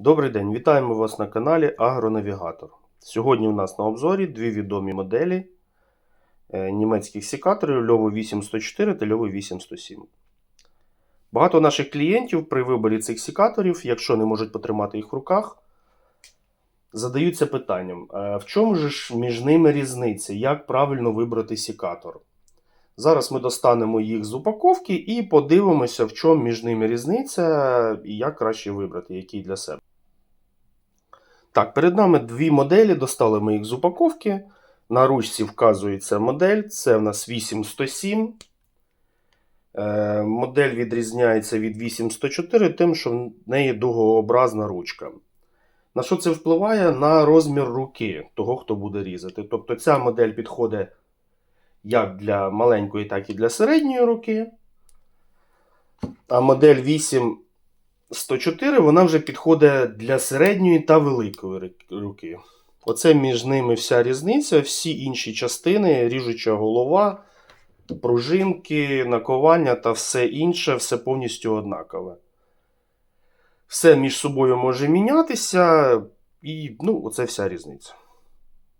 Добрий день, вітаємо вас на каналі Агронавігатор. Сьогодні у нас на обзорі дві відомі моделі е, німецьких секаторів Lyovo 8104 та Lyovo 8107. Багато наших клієнтів при виборі цих секаторів, якщо не можуть потримати їх в руках, задаються питанням: е, в чому ж між ними різниця? Як правильно вибрати секатор? Зараз ми достанемо їх з упаковки і подивимося, в чому між ними різниця і як краще вибрати, який для себе. Так, перед нами дві моделі. Достали ми їх з упаковки. На ручці вказується модель. Це в нас 8107. Е, модель відрізняється від 8104 тим, що в неї дугообразна ручка. На що це впливає? На розмір руки того, хто буде різати. Тобто ця модель підходить як для маленької, так і для середньої руки. А модель 8104 вона вже підходить для середньої та великої руки. Оце між ними вся різниця. Всі інші частини, ріжуча голова, пружинки, наковання та все інше, все повністю однакове. Все між собою може мінятися, і ну, оце вся різниця.